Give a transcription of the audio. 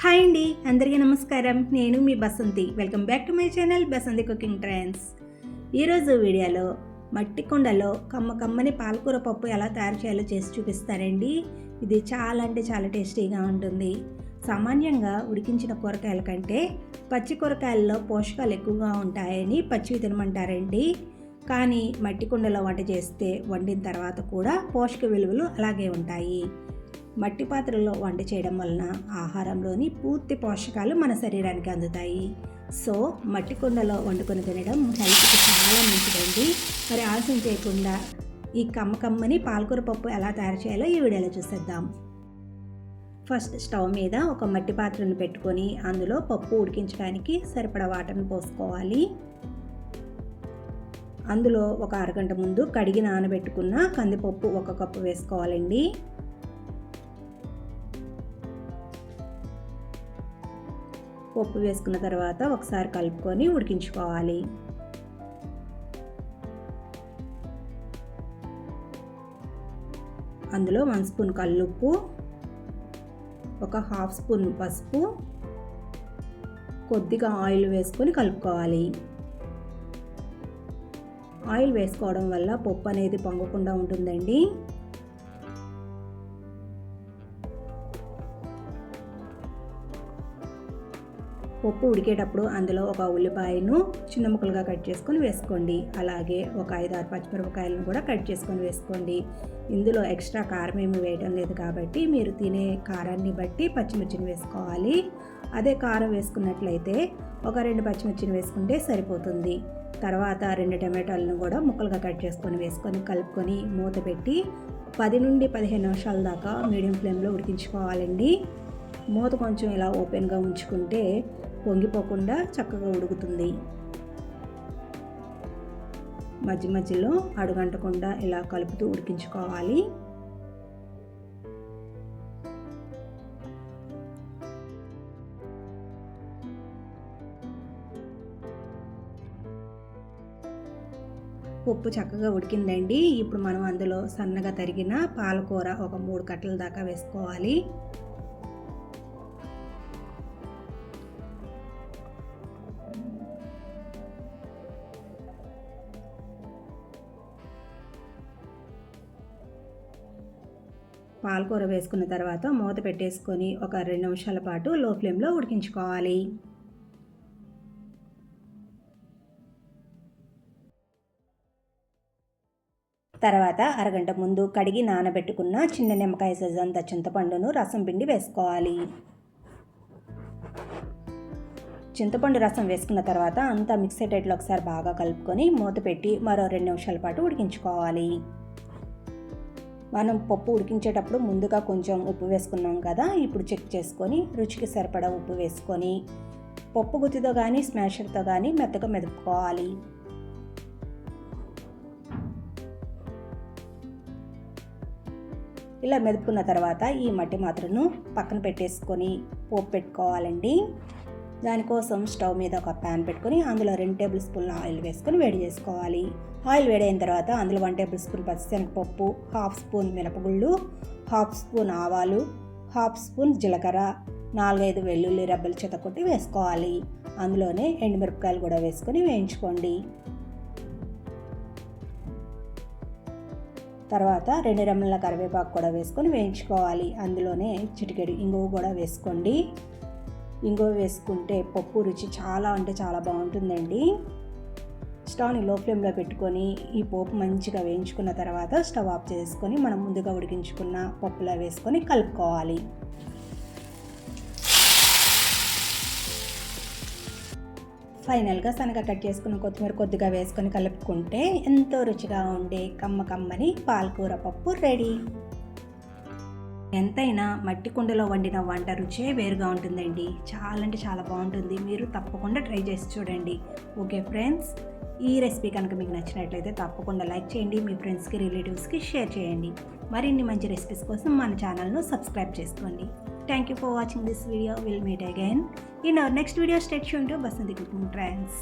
Hi అండి అందరికీ నమస్కారం. నేను మీ Basanti. Welcome back to my channel Basanti cooking trends ఈరోజు వీడియోలో మట్టి కుండలో కమ్మ కమ్మని పాలకూర పప్పు ఎలా తయారు చేయాలో చేసి చూపిస్తారండి ఇది చాలా అంటే చాలా టేస్టీగా ఉంటుంది. సామాన్యంగా ఉడికించిన కూరగాయల కంటే పచ్చి కూరగాయల్లో పోషకాలు ఎక్కువగా ఉంటాయని పచ్చివి తినమంటారండి. కానీ మట్టి కుండలో వంట చేస్తే వండిన తర్వాత కూడా పోషక విలువలు అలాగే ఉంటాయి. మట్టి పాత్రలో వంట చేయడం వలన ఆహారంలోని పూర్తి పోషకాలు మన శరీరానికి అందుతాయి. సో మట్టి కుండలో వండుకొని తినడం హెల్త్కి చాలా మంచిదండి. మరి ఆలస్యం చేయకుండా ఈ కమ్మ కమ్మని పాలకూర పప్పు ఎలా తయారు చేయాలో ఈ వీడియోలో చూసేద్దాం. ఫస్ట్ స్టవ్ మీద ఒక మట్టి పాత్రను పెట్టుకొని అందులో పప్పు ఉడికించడానికి సరిపడా వాటర్ని పోసుకోవాలి. అందులో ఒక అరగంట ముందు కడిగి నానబెట్టుకున్న కందిపప్పు ఒక కప్పు వేసుకోవాలండి. పప్పు వేసుకున్న తర్వాత ఒకసారి కలుపుకొని ఉడికించుకోవాలి. అందులో వన్ స్పూన్ కల్లుప్పు ఒక హాఫ్ స్పూన్ పసుపు కొద్దిగా ఆయిల్ వేసుకొని కలుపుకోవాలి. ఆయిల్ వేసుకోవడం వల్ల పప్పు అనేది పొంగకుండా ఉంటుందండి. పప్పు ఉడికేటప్పుడు అందులో ఒక ఉల్లిపాయను చిన్న ముక్కలుగా కట్ చేసుకొని వేసుకోండి. అలాగే ఒక ఐదు ఆరు పచ్చిమిరపకాయలను కూడా కట్ చేసుకొని వేసుకోండి. ఇందులో ఎక్స్ట్రా కారం ఏమి వేయడం లేదు కాబట్టి మీరు తినే కారాన్ని బట్టి పచ్చిమిర్చిని వేసుకోవాలి. అదే కారం వేసుకున్నట్లయితే ఒక రెండు పచ్చిమిర్చిని వేసుకుంటే సరిపోతుంది. తర్వాత రెండు టమాటాలను కూడా ముక్కలుగా కట్ చేసుకొని వేసుకొని కలుపుకొని మూత పెట్టి పది నుండి పదిహేను నిమిషాల దాకా మీడియం ఫ్లేమ్లో ఉడికించుకోవాలండి. మూత కొంచెం ఇలా ఓపెన్గా ఉంచుకుంటే పొంగిపోకుండా చక్కగా ఉడుకుతుంది. మధ్య మధ్యలో అడుగంటకుండా ఇలా కలుపుతూ ఉడికించుకోవాలి. ఉప్పు చక్కగా ఉడికిందండి. ఇప్పుడు మనం అందులో సన్నగా తరిగిన పాలకూర ఒక మూడు కట్టల దాకా వేసుకోవాలి. పాలకూర వేసుకున్న తర్వాత మూత పెట్టేసుకొని ఒక రెండు నిమిషాల పాటు లో ఫ్లేమ్లో ఉడికించుకోవాలి. తర్వాత అరగంట ముందు కడిగి నానబెట్టుకున్న చిన్న నిమ్మకాయ సజ్జంత చింతపండును రసం పిండి వేసుకోవాలి. చింతపండు రసం వేసుకున్న తర్వాత అంతా మిక్స్ అయ్యేటట్లు ఒకసారి బాగా కలుపుకొని మూత పెట్టి మరో రెండు నిమిషాల పాటు ఉడికించుకోవాలి. మనం పప్పు ఉడికించేటప్పుడు ముందుగా కొంచెం ఉప్పు వేసుకున్నాం కదా ఇప్పుడు చెక్ చేసుకొని రుచికి సరిపడా ఉప్పు వేసుకొని పప్పు గుత్తితో కానీ స్మాషర్తో కానీ మెత్తగా మెదుపుకోవాలి. ఇలా మెదుపుకున్న తర్వాత ఈ మట్టి మాత్రను పక్కన పెట్టేసుకొని పోపు పెట్టుకోవాలండి. దానికోసం స్టవ్ మీద ఒక ప్యాన్ పెట్టుకొని అందులో రెండు టేబుల్ స్పూన్ల ఆయిల్ వేసుకొని వేడి చేసుకోవాలి. ఆయిల్ వేడైన తర్వాత అందులో వన్ టేబుల్ స్పూన్ పచ్చిశనగపప్పు హాఫ్ స్పూన్ మినపగుళ్ళు హాఫ్ స్పూన్ ఆవాలు హాఫ్ స్పూన్ జీలకర్ర నాలుగైదు వెల్లుల్లి రెబ్బలు చెతకొట్టి వేసుకోవాలి. అందులోనే ఎండుమిరపకాయలు కూడా వేసుకొని వేయించుకోండి. తర్వాత రెండు రెమ్మల కరివేపాకు కూడా వేసుకొని వేయించుకోవాలి. అందులోనే చిటికెడు ఇంగువ కూడా వేసుకోండి. ఇంగువ వేసుకుంటే పప్పు రుచి చాలా అంటే చాలా బాగుంటుందండి. స్టవ్ని లో ఫ్లేమ్లో పెట్టుకొని ఈ పోపు మంచిగా వేయించుకున్న తర్వాత స్టవ్ ఆఫ్ చేసుకొని మనం ముందుగా ఉడికించుకున్న పప్పులో వేసుకొని కలుపుకోవాలి. ఫైనల్గా సనగ కట్ చేసుకున్న కొత్తిమీర కొద్దిగా వేసుకొని కలుపుకుంటే ఎంతో రుచిగా ఉండే కమ్మ కమ్మని పాలకూర పప్పు రెడీ. ఎంతైనా మట్టి కుండలో వండిన వంట రుచే వేరుగా ఉంటుందండి. చాలా అంటే చాలా బాగుంటుంది. మీరు తప్పకుండా ట్రై చేసి చూడండి. ఓకే ఫ్రెండ్స్ ఈ రెసిపీ కనుక మీకు నచ్చినట్లయితే తప్పకుండా లైక్ చేయండి మీ ఫ్రెండ్స్కి రిలేటివ్స్కి షేర్ చేయండి. మరిన్ని మంచి రెసిపీస్ కోసం మన ఛానల్ను సబ్స్క్రైబ్ చేసుకోండి. Thank you for watching this video will meet again in our next video stay షూన్ to Basanti cooking trans